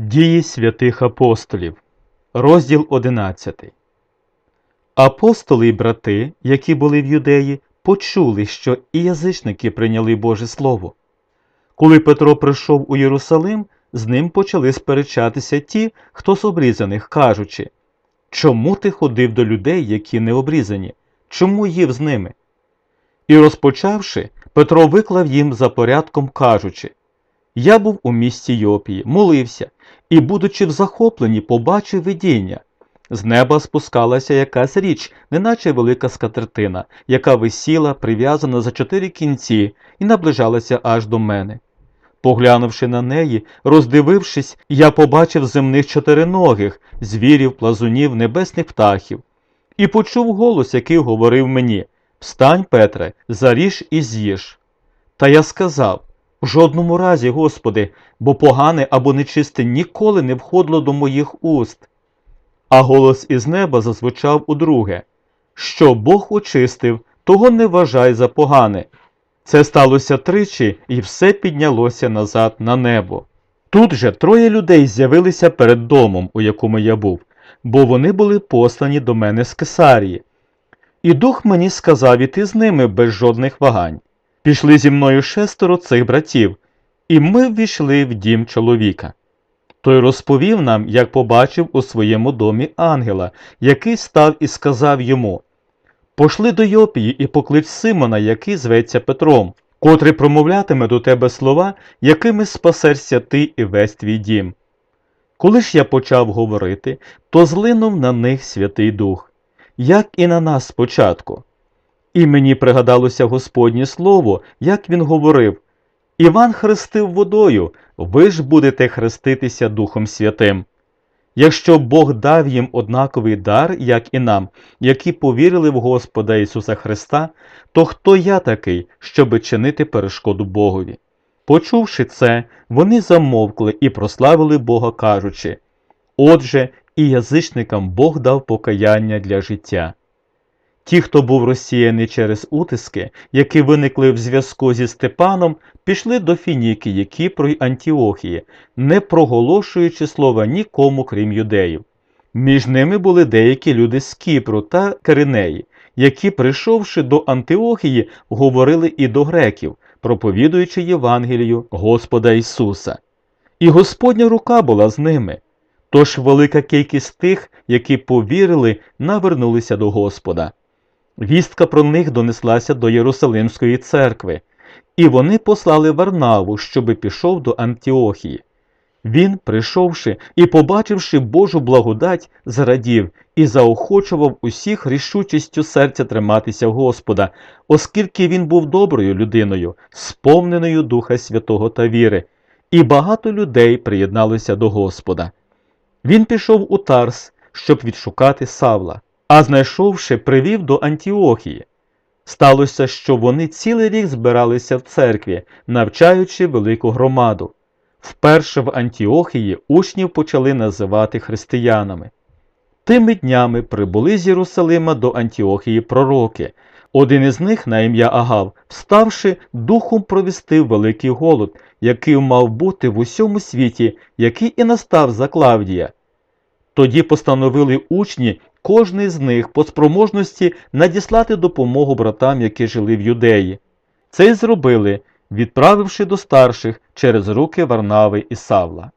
Дії святих апостолів, розділ 11. Апостоли й брати, які були в юдеї, почули, що і язичники прийняли Боже Слово. Коли Петро прийшов у Єрусалим, з ним почали сперечатися ті, хто з обрізаних, кажучи Чому ти ходив до людей, які не обрізані? Чому їв з ними? І розпочавши, Петро виклав їм за порядком, кажучи Я був у місті Йопії, молився, і, будучи в захопленні, побачив видіння. З неба спускалася якась річ, неначе велика скатертина, яка висіла, прив'язана за чотири кінці, і наближалася аж до мене. Поглянувши на неї, роздивившись, я побачив земних чотириногих, звірів, плазунів, небесних птахів, і почув голос, який говорив мені Встань, Петре, заріж і з'їж. Та я сказав в жодному разі, Господи, бо погане або нечисте ніколи не входило до моїх уст. А голос із неба зазвучав удруге Що Бог очистив, того не вважай за погане. Це сталося тричі, і все піднялося назад на небо. Тут же троє людей з'явилися перед домом, у якому я був, бо вони були послані до мене з Кесарії. І дух мені сказав іти з ними без жодних вагань. Пішли зі мною шестеро цих братів, і ми ввійшли в дім чоловіка. Той розповів нам, як побачив у своєму домі ангела, який став і сказав йому Пошли до Йопії і поклич Симона, який зветься Петром, котрий промовлятиме до тебе слова, якими спасешся ти і весь твій дім. Коли ж я почав говорити, то злинув на них Святий Дух, як і на нас спочатку. І мені пригадалося Господнє Слово, як він говорив Іван хрестив водою, ви ж будете хреститися Духом Святим. Якщо Бог дав їм однаковий дар, як і нам, які повірили в Господа Ісуса Христа, то хто я такий, щоби чинити перешкоду Богові? Почувши це, вони замовкли і прославили Бога, кажучи Отже, і язичникам Бог дав покаяння для життя. Ті, хто був розсіяний через утиски, які виникли в зв'язку зі Степаном, пішли до Фінікії, Кіпру й Антіохії, не проголошуючи слова нікому, крім юдеїв. Між ними були деякі люди з Кіпру та Киринеї, які, прийшовши до Антиохії, говорили і до греків, проповідуючи Євангелію Господа Ісуса. І Господня рука була з ними. Тож велика кількість тих, які повірили, навернулися до Господа. Вістка про них донеслася до Єрусалимської церкви, і вони послали Варнаву, щоби пішов до Антіохії. Він, прийшовши і побачивши Божу благодать, зрадів і заохочував усіх рішучістю серця триматися Господа, оскільки він був доброю людиною, сповненою Духа Святого та віри, і багато людей приєдналося до Господа. Він пішов у Тарс, щоб відшукати Савла а знайшовши, привів до Антіохії. Сталося, що вони цілий рік збиралися в церкві, навчаючи велику громаду. Вперше в Антіохії учнів почали називати християнами. Тими днями прибули з Єрусалима до Антіохії пророки. Один із них, на ім'я Агав, вставши, духом провістив великий голод, який мав бути в усьому світі, який і настав за Клавдія. Тоді постановили учні кожний з них по спроможності надіслати допомогу братам, які жили в юдеї. Це й зробили, відправивши до старших через руки Варнави і Савла.